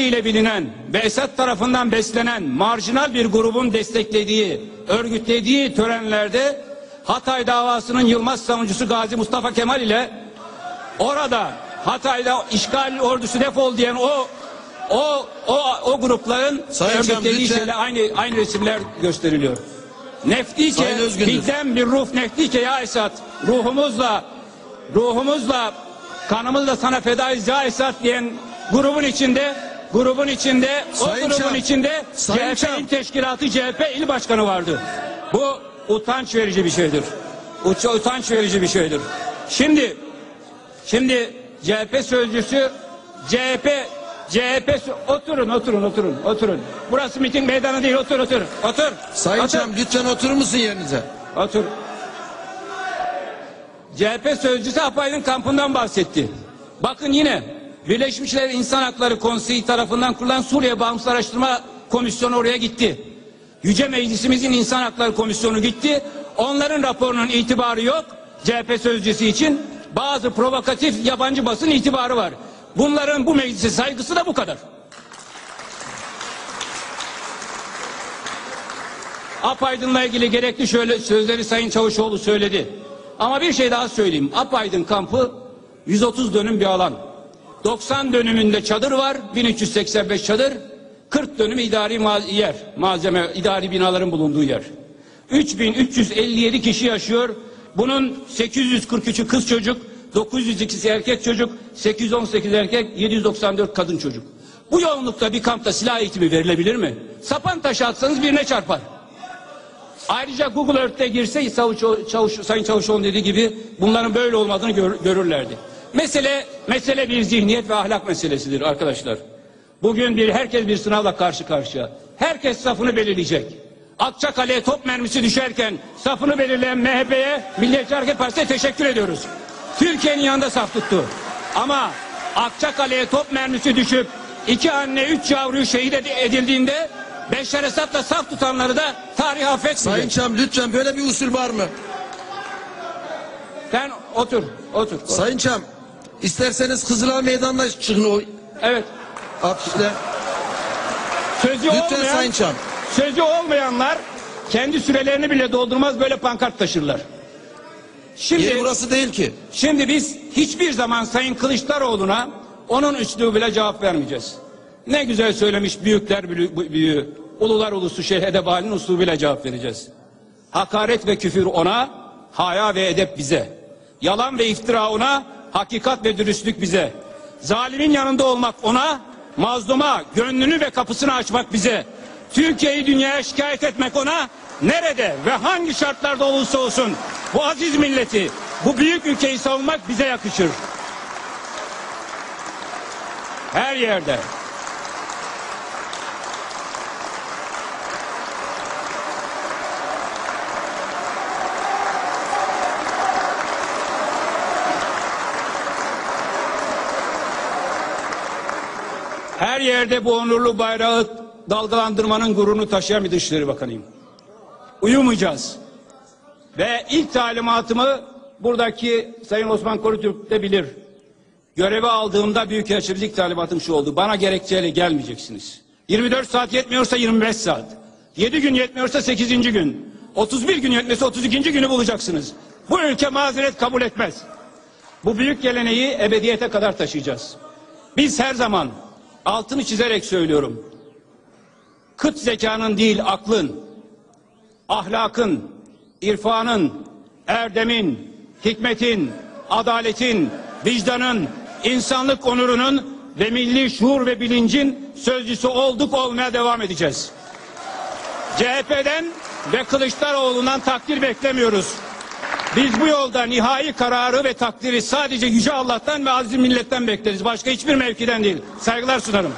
ile bilinen ve Esad tarafından beslenen marjinal bir grubun desteklediği, örgütlediği törenlerde Hatay davasının Yılmaz savunucusu Gazi Mustafa Kemal ile orada Hatay'da işgal ordusu defol diyen o o o o grupların Sayın örgütlediği şeyler aynı aynı resimler gösteriliyor. Neftike bizden bir ruh. Neftike ya Esat ruhumuzla ruhumuzla kanımızla sana fedayız ya Esat diyen grubun içinde grubun içinde Sayın o grubun Çam, içinde Sayın CHP Çam. il teşkilatı CHP il başkanı vardı. Bu utanç verici bir şeydir. Uç, utanç verici bir şeydir. Şimdi Şimdi CHP sözcüsü CHP CHP oturun oturun oturun oturun. Burası miting meydanı değil otur otur otur. Sayın otur, Çam lütfen oturur musun yerinize? otur. CHP sözcüsü Apaydın kampından bahsetti. Bakın yine Birleşmiş Milletler İnsan Hakları Konseyi tarafından kurulan Suriye Bağımsız Araştırma Komisyonu oraya gitti. Yüce Meclisimizin İnsan Hakları Komisyonu gitti. Onların raporunun itibarı yok. CHP sözcüsü için bazı provokatif yabancı basın itibarı var. Bunların bu meclise saygısı da bu kadar. Apaydın'la ilgili gerekli şöyle sözleri Sayın Çavuşoğlu söyledi. Ama bir şey daha söyleyeyim. Apaydın kampı 130 dönüm bir alan. 90 dönümünde çadır var, 1385 çadır, 40 dönüm idari yer, malzeme, idari binaların bulunduğu yer. 3357 kişi yaşıyor. Bunun 843'ü kız çocuk, 902'si erkek çocuk, 818 erkek, 794 kadın çocuk. Bu yoğunlukta bir kampta silah eğitimi verilebilir mi? Sapan taşı atsanız birine çarpar. Ayrıca Google Earth'te girse Çavuş, Çavuş, Sayın Çavuşoğlu'nun dediği gibi bunların böyle olmadığını gör- görürlerdi. Mesele mesele bir zihniyet ve ahlak meselesidir arkadaşlar. Bugün bir herkes bir sınavla karşı karşıya. Herkes safını belirleyecek. Akçakale'ye top mermisi düşerken safını belirleyen MHP'ye Milliyetçi Hareket Partisi'ne teşekkür ediyoruz. Türkiye'nin yanında saf tuttu. Ama Akçakale'ye top mermisi düşüp iki anne üç yavruyu şehit ed- edildiğinde Beşer Esad'la saf tutanları da tarih affetmeyecek. Sayın Çam lütfen böyle bir usul var mı? Sen otur, otur. otur. Sayın Çam isterseniz Kızılay Meydanı'na çıkın o Evet. afişle. Sözü Lütfen olmayan, Sayın Çam. sözü olmayanlar kendi sürelerini bile doldurmaz böyle pankart taşırlar. Şimdi Yeri burası değil ki. Şimdi biz hiçbir zaman Sayın Kılıçdaroğlu'na onun üslubuyla cevap vermeyeceğiz. Ne güzel söylemiş büyükler büyü- büyüğü. Ulular ulusu Şeyh Edebali'nin uslubuyla cevap vereceğiz. Hakaret ve küfür ona, haya ve edep bize. Yalan ve iftira ona, hakikat ve dürüstlük bize. Zalimin yanında olmak ona, mazluma gönlünü ve kapısını açmak bize. Türkiye'yi dünyaya şikayet etmek ona, nerede ve hangi şartlarda olursa olsun bu aziz milleti, bu büyük ülkeyi savunmak bize yakışır. Her yerde. Her yerde bu onurlu bayrağı dalgalandırmanın gururunu taşıyan bir Dışişleri Bakanıyım. Uyumayacağız. Ve ilk talimatımı buradaki Sayın Osman Korutürk de bilir. Görevi aldığımda Büyükelçilik talimatım şu oldu. Bana gerekçeyle gelmeyeceksiniz. 24 saat yetmiyorsa 25 saat. 7 gün yetmiyorsa 8. gün. 31 gün yetmiyorsa 32. günü bulacaksınız. Bu ülke mazeret kabul etmez. Bu büyük geleneği ebediyete kadar taşıyacağız. Biz her zaman altını çizerek söylüyorum. Kıt zekanın değil aklın, ahlakın, irfanın, erdemin, hikmetin, adaletin, vicdanın, insanlık onurunun ve milli şuur ve bilincin sözcüsü olduk olmaya devam edeceğiz. CHP'den ve Kılıçdaroğlu'ndan takdir beklemiyoruz. Biz bu yolda nihai kararı ve takdiri sadece Yüce Allah'tan ve aziz milletten bekleriz. Başka hiçbir mevkiden değil. Saygılar sunarım.